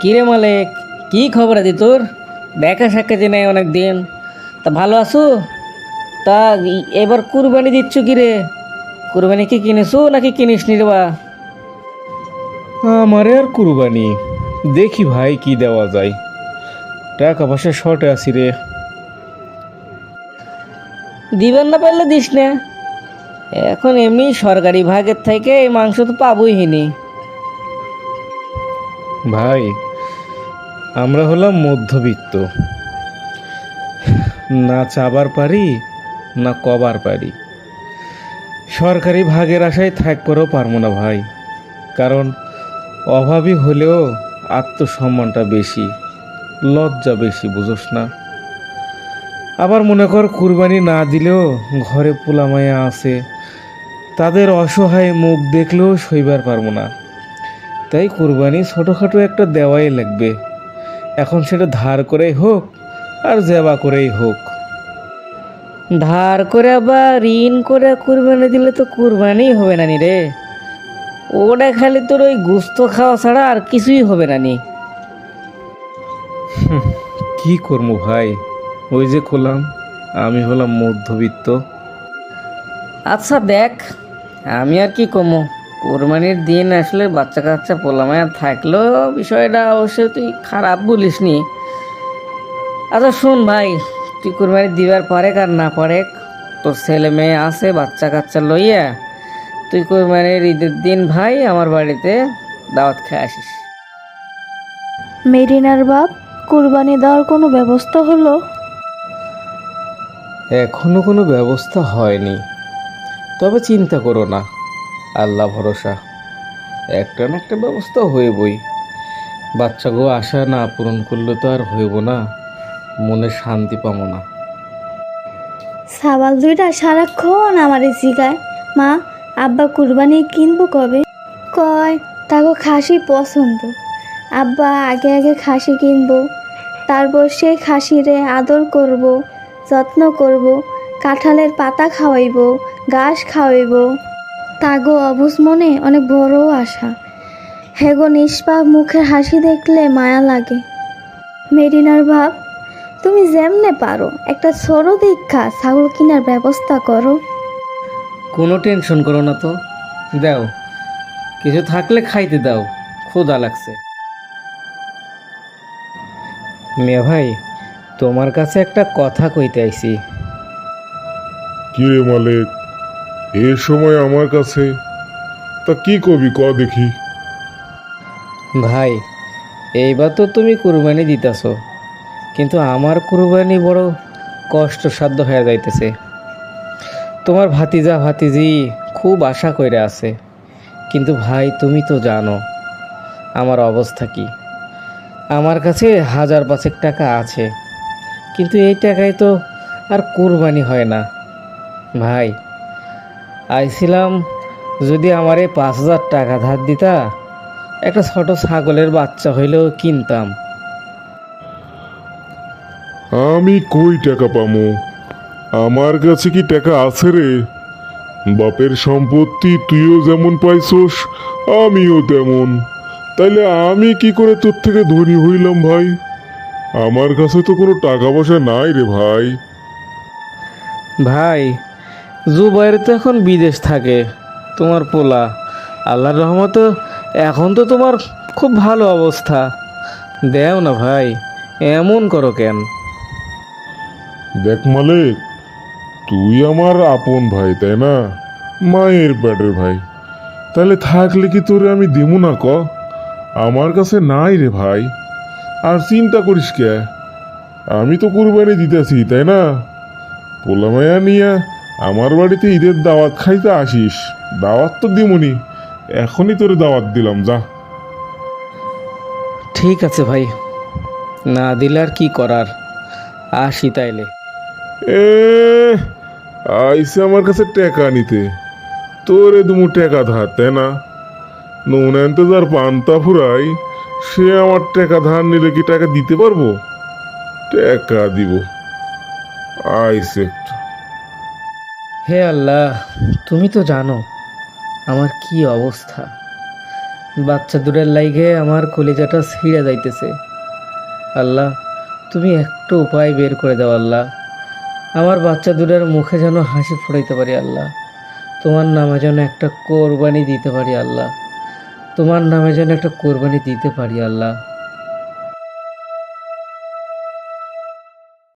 কিরে মালিক? কি খবর আছে তোর? দেখা সাক্ষাৎ নেই অনেক দিন তা ভালো আছো? তা এবার কুরবানি দিচ্ছ কি রে? কুরবানি কি কিনেছো নাকি কিনিস নি বা? আমারে আর কুরবানি। দেখি ভাই কি দেওয়া যায়। টাকা পয়সা শর্টে আছি রে। দিবেন না পারলে দিস না। এখন এমনি সরকারি ভাগের থেকে এই মাংস তো পাবোই হিনি। ভাই, আমরা হলাম মধ্যবিত্ত। না চাবার পারি, না কবার পারি। সরকারি ভাগের আশায় থাকবারও পারব না ভাই, কারণ অভাবী হলেও আত্মসম্মানটা বেশি, লজ্জা বেশি, বুঝোস না। আবার মনে কর, কুরবানি না দিলেও ঘরে পোলামায়া আছে, তাদের অসহায় মুখ দেখলেও সইবার পারব না। তাই কুরবানি ছোটোখাটো একটা দেওয়াই লাগবে। এখন সেটা ধার করেই হোক আর জেবা করেই হোক। ধার করে বা ঋণ করে কুরবানি দিলে তো কুরবানি হবে না নি রে। ওটা খালি তোর ওই গুস্ত খাওয়া ছাড়া আর কিছুই হবে না নি। কি করব ভাই? ওই যে করলাম আমি হলাম মধ্যবিত্ত। আচ্ছা দেখ আমি আর কি কমো কোরবানির দিন আসলে বাচ্চা কাচ্চা পোলামায়া থাকলেও বিষয়টা অবশ্যই তুই খারাপ বলিস নি আচ্ছা শোন ভাই তুই কোরবানি দিবার পরে আর না পরে তোর ছেলে মেয়ে আছে বাচ্চা কাচ্চা লইয়া তুই কোরবানির ঈদের দিন ভাই আমার বাড়িতে দাওয়াত খেয়ে আসিস। মেরিনার বাপ কুরবানি দেওয়ার কোনো ব্যবস্থা হলো? এখনও কোনো ব্যবস্থা হয়নি। তবে চিন্তা করো না। আল্লাহ ভরসা। একটা না একটা ব্যবস্থা হইবই। বাচ্চাগো আশা না পূরণ করলে তো আর হইব না। মনে শান্তি পাবো না। সাবাল দুইটা সারাক্ষণ আমারে জিগায়। মা, আব্বা কুরবানি কিনবো কবে? কয় তাকে খাসি পছন্দ। আব্বা আগে আগে খাসি কিনবো। তারপর সেই খাসিরে আদর করব, যত্ন করব, কাঁঠালের পাতা খাওয়াইব, ঘাস খাওয়াইব। তাগো অবুজ মনে অনেক বড় আশা। হেগো নিষ্পাপ মুখের হাসি দেখলে মায়া লাগে। মেরিনার ভাব তুমি যেমনে পারো একটা ছোট দীক্ষা ছাগল কেনার ব্যবস্থা করো। কোনো টেনশন করো না তো। দাও কিছু থাকলে খাইতে দাও ক্ষুধা লাগছে। মেয়ে ভাই তোমার কাছে একটা কথা কইতে আইছি। কি রে মালিক? এ সময় আমার কাছে। তা কি কবি ক দেখি। ভাই, এইবার তো তুমি কুরবানি দিতেছ। কিন্তু আমার কুরবানি বড় কষ্টসাধ্য হয়ে যাইতেছে। তোমার ভাতিজা ভাতিজি খুব আশা কইরা আছে। কিন্তু ভাই, তুমি তো জানো আমার অবস্থা কি। আমার কাছে হাজার পাঁচেক টাকা আছে। কিন্তু এই টাকায় তো আর কুরবানি হয় না। ভাই আইছিলাম যদি আমারে পাঁচ হাজার টাকা ধার দিতা একটা ছোট ছাগলের বাচ্চা হইলেও কিনতাম। আমি কই টাকা পামো? আমার কাছে কি টাকা আছে রে? বাপের সম্পত্তি তুইও যেমন পাইছস আমিও তেমন। তাইলে আমি কি করে তোর থেকে ধনী হইলাম ভাই? আমার কাছে তো কোনো টাকা পয়সা নাই রে ভাই। ভাই জুবাইর তো এখন বিদেশ থাকে, তোমার পোলা। আল্লাহর রহমতে এখন তো তোমার খুব ভালো অবস্থা। দেও না ভাই, এমন করো কেন? দেখ মালিক, তুই আমার আপন ভাই, তাই না? মায়ের পেটের ভাই। তাহলে থাকলে কি তোরে আমি দেবো না ক? আমার কাছে নাই রে ভাই। আর চিন্তা করিস কে? আমি তো কুরবানি দিতেছি, তাই না? পোলামায়া নিয়ে আমার বাড়িতে ঈদের দাওয়াত খাইতে আসিস। দাওয়াত তো দিমুনি। এখনই তোরে দাওয়াত দিলাম যা। ঠিক আছে ভাই। না দিলে আর কি করার? আসি তাইলে। এ আইসে আমার কাছে টাকা নিতে। তোরে দুমু টাকা ধার তাই না? নুন আনতে যার পান্তা ফুরাই সে আমার টাকা ধার নিলে কি টাকা দিতে পারব? টাকা দিব। আইসে একটু। হে আল্লাহ, তুমি তো জানো আমার কি অবস্থা। বাচ্চা দূরের লাইগে আমার কলিজাটা ছিঁড়ে যাইতেছে। আল্লাহ, তুমি একটু উপায় বের করে দাও আল্লাহ। আমার বাচ্চা দূরের মুখে যেন হাসি ফোটাইতে পারি আল্লাহ। তোমার নামে যেন একটা কোরবানি দিতে পারি আল্লাহ। তোমার নামে যেন একটা কোরবানি দিতে পারি আল্লাহ।